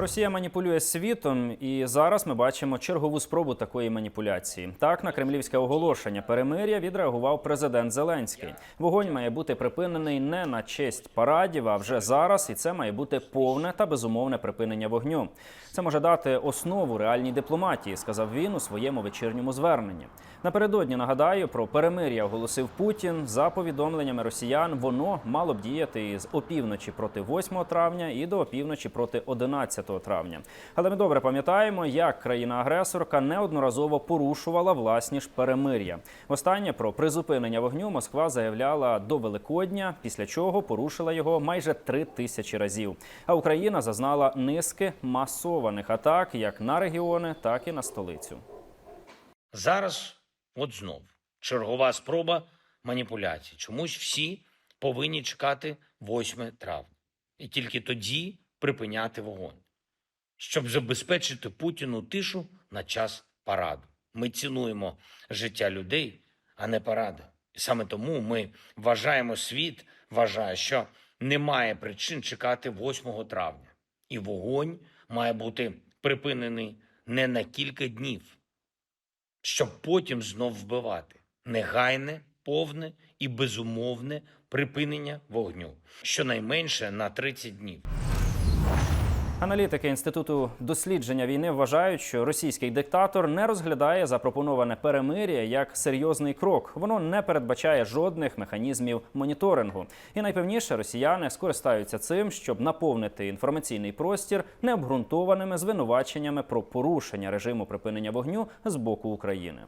Росія маніпулює світом, і зараз ми бачимо чергову спробу такої маніпуляції. Так на кремлівське оголошення перемиря відреагував президент Зеленський. Вогонь має бути припинений не на честь парадів, а вже зараз, і це має бути повне та безумовне припинення вогню. Це може дати основу реальній дипломатії, сказав він у своєму вечірньому зверненні. Напередодні нагадаю про перемир'я оголосив Путін. За повідомленнями росіян, воно мало б діяти з опівночі проти 8 травня і до опівночі проти 11 травня. Але ми добре пам'ятаємо, як країна-агресорка неодноразово порушувала власні ж перемир'я. Останнє про призупинення вогню Москва заявляла до Великодня, після чого порушила його майже три тисячі разів. А Україна зазнала низки масованих атак як на регіони, так і на столицю. Зараз, от знов, чергова спроба маніпуляцій. Чомусь всі повинні чекати 8 травня. І тільки тоді припиняти вогонь, щоб забезпечити Путіну тишу на час параду. Ми цінуємо життя людей, а не паради. І саме тому ми вважаємо, світ вважає, що немає причин чекати 8 травня. І вогонь має бути припинений не на кілька днів, щоб потім знов вбивати. Негайне, повне і безумовне припинення вогню, щонайменше на 30 днів. Аналітики інституту дослідження війни вважають, що російський диктатор не розглядає запропоноване перемир'я як серйозний крок. Воно не передбачає жодних механізмів моніторингу. І найпевніше росіяни скористаються цим, щоб наповнити інформаційний простір необґрунтованими звинуваченнями про порушення режиму припинення вогню з боку України.